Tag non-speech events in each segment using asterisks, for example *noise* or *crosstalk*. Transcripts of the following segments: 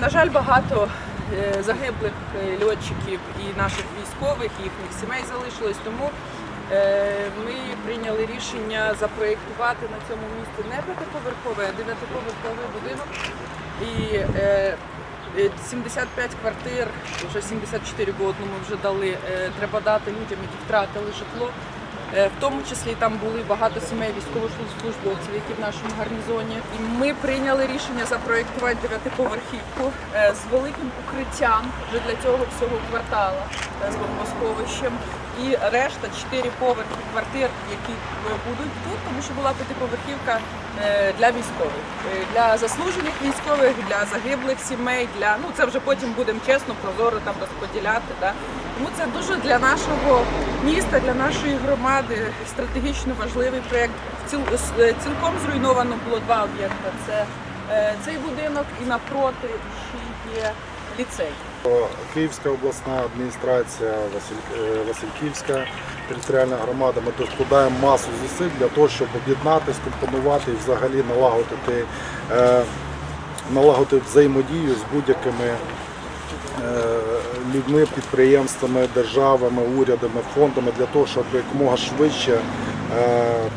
На жаль, багато е, загиблих е, льотчиків і наших військових, і їхніх сімей залишилось. Тому е, ми прийняли рішення запроєктувати на цьому місці не п'ятиповерховий, а дев'ятиповерховий будинок. І е, е, 75 квартир, вже 74, бо одному вже дали. Треба дати людям, які втратили житло. Е, В тому числі там були багато сімей військовослужбовців, які в нашому гарнізоні. І ми прийняли рішення запроєктувати дев'ятиповерхівку е, з великим укриттям вже для цього всього квартала е, з бомбосховищем. І решта чотири поверхи квартир, які е, будуть тут, тому що була п'ятиповерхівка е, для військових, Е, для заслужених військових, для загиблих сімей. Для ну це вже потім будемо чесно, прозоро там розподіляти. Да? Тому це дуже для нашого міста, для нашої громади стратегічно важливий проєкт. Ціл, цілком зруйновано було два об'єкти. Це цей будинок і напроти ще є ліцей. Київська обласна адміністрація, е, Васильківська територіальна громада. Ми докладаємо масу зусиль для того, щоб об'єднати, скомпонувати і взагалі налагодити, е, налагодити взаємодію з будь-якими е, людьми, підприємствами, державами, урядами, фондами для того, щоб якомога швидше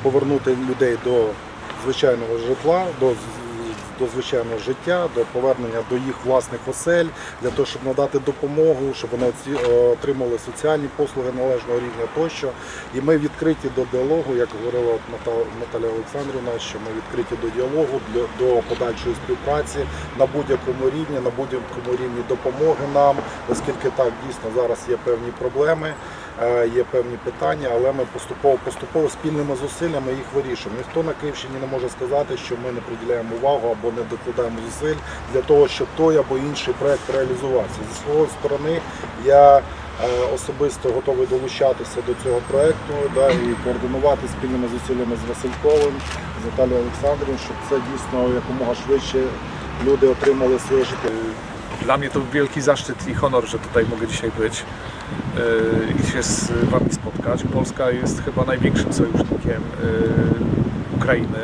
повернути людей до звичайного житла, до, до звичайного життя, до повернення до їх власних осель, для того, щоб надати допомогу, щоб вони е, отримали соціальні послуги належного рівня тощо. І ми відкриті до діалогу, як говорила Наталя Олександрівна, що ми відкриті до діалогу, до подальшої співпраці на будь-якому рівні, на будь-якому рівні допомоги нам, оскільки так дійсно зараз є певні проблеми. е, Є певні питання, але ми поступово поступово спільними зусиллями їх вирішуємо. Ніхто на Київщині не може сказати, що ми не приділяємо увагу або не докладаємо зусиль для того, щоб той або інший проект реалізувався. Зі своєї сторони я е, особисто готовий долучатися до цього проекту да, і координувати спільними зусиллями з Васильковим, з Наталією Олександрівною, щоб це дійсно якомога швидше люди отримали своє життя. Dla mnie to wielki zaszczyt i honor, że tutaj mogę dzisiaj być yy, i się z Wami spotkać. Polska jest chyba największym sojusznikiem Ukrainy.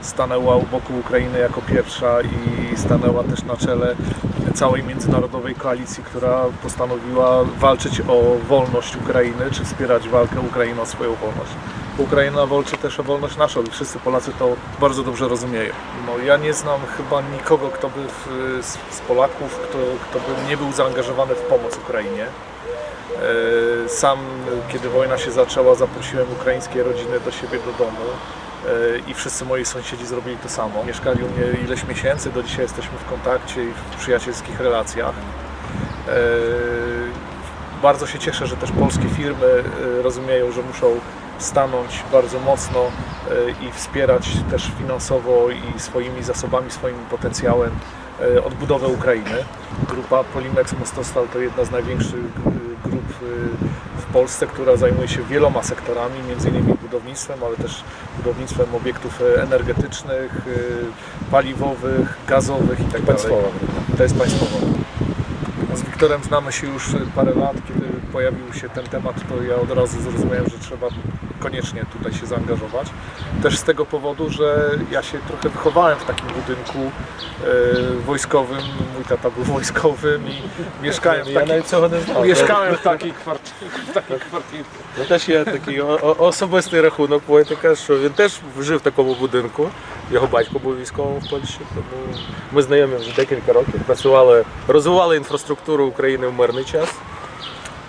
Stanęła u boku Ukrainy jako pierwsza i stanęła też na czele całej międzynarodowej koalicji, która postanowiła walczyć o wolność Ukrainy, czy wspierać walkę Ukrainy o swoją wolność. Ukraina walczy też o wolność naszą i wszyscy Polacy to bardzo dobrze rozumieją. No, ja nie znam chyba nikogo, kto by w, z, z Polaków, kto, kto by nie był zaangażowany w pomoc Ukrainie. E, Sam, kiedy wojna się zaczęła, zaprosiłem ukraińskie rodziny do siebie do domu i wszyscy moi sąsiedzi zrobili to samo. Mieszkali u mnie ileś miesięcy, do dzisiaj jesteśmy w kontakcie i w przyjacielskich relacjach. E, Bardzo się cieszę, że też polskie firmy e, rozumieją, że muszą stanąć bardzo mocno e, i wspierać też finansowo i swoimi zasobami, swoim potencjałem e, odbudowę Ukrainy. Grupa Polimex Mostostal to jedna z największych e, grup e, w Polsce, która zajmuje się wieloma sektorami, innymi budownictwem, ale też budownictwem obiektów e, energetycznych, e, paliwowych, gazowych itd. Państwowa. To jest państwowa. Z Wiktorem znamy się już parę lat. Kiedy pojawił się ten temat, to ja od razu zrozumiałem, że trzeba koniecznie tutaj się zaangażować. Też z tego powodu, że ja się trochę wychowałem w takim budynku e, wojskowym. Mój tata był wojskowym *laughs* i mieszkałem w Я takim, навіть цього не знав. mieszkałem w takiej kwartierze. W takiej kwartierze. Ну, теж є такий о- о- особистий рахунок Войтика, що він теж жив в такому будинку. Його батько був військовим в Польщі, тому ми знайомі вже декілька років. Працювали, розвивали інфраструктуру України в мирний час.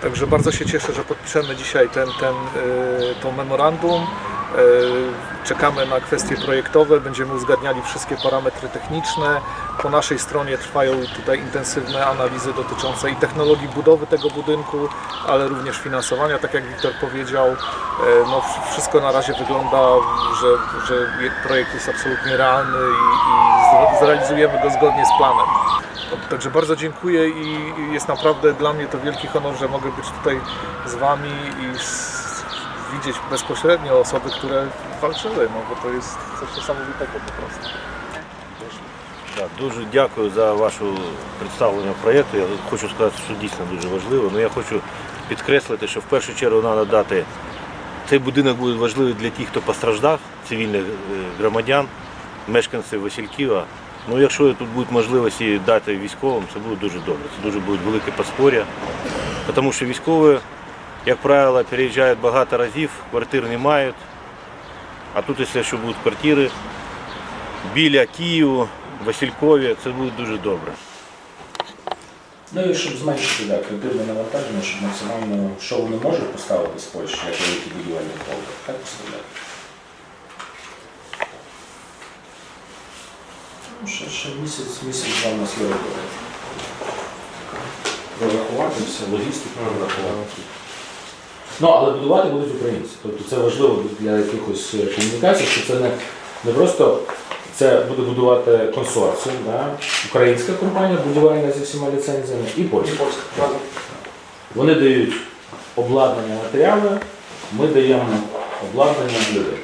Także bardzo się cieszę, że podpiszemy dzisiaj ten, ten, y, to memorandum. Y, Czekamy na kwestie projektowe, będziemy uzgadniali wszystkie parametry techniczne. Po naszej stronie trwają tutaj intensywne analizy dotyczące i technologii budowy tego budynku, ale również finansowania. Tak jak Wiktor powiedział, y, no, wsz- wszystko na razie wygląda, że, że je- projekt jest absolutnie realny i, i zre- zrealizujemy go zgodnie z planem. Także bardzo dziękuję i jest naprawdę dla mnie to wielki honor, że mogę być tutaj z Wami i widzieć bezpośrednio osoby, które walczyły, no bo to jest coś niesamowitego po prostu. Так, дуже дякую за вашу представлення проєкту. Я хочу сказати, що дійсно дуже важливо. Ну, я хочу підкреслити, що в першу чергу треба дати цей будинок буде важливий для тих, хто постраждав, цивільних е, громадян, мешканців Васильківа. Ну, якщо тут будуть можливості дати військовим, це буде дуже добре. Це дуже буде велике подспор'я. Тому що військові, як правило, переїжджають багато разів, квартир не мають. А тут, якщо будуть квартири біля Києва, Василькові, це буде дуже добре. Ну і щоб зменшити да, кредитне навантаження, щоб максимально, що вони можуть поставити з Польщі, як великий будівельний холдер, хай поставляють. Ну, ще, ще місяць, місяць два у нас є роботи. Прорахувати все, логістику прорахувати. Ну, але будувати будуть українці. Тобто це важливо для якихось е, комунікацій, що це не, не просто це буде будувати консорціум, да? українська компанія будівельна зі всіма ліцензіями і польська. Вони дають обладнання матеріали, ми даємо обладнання людей.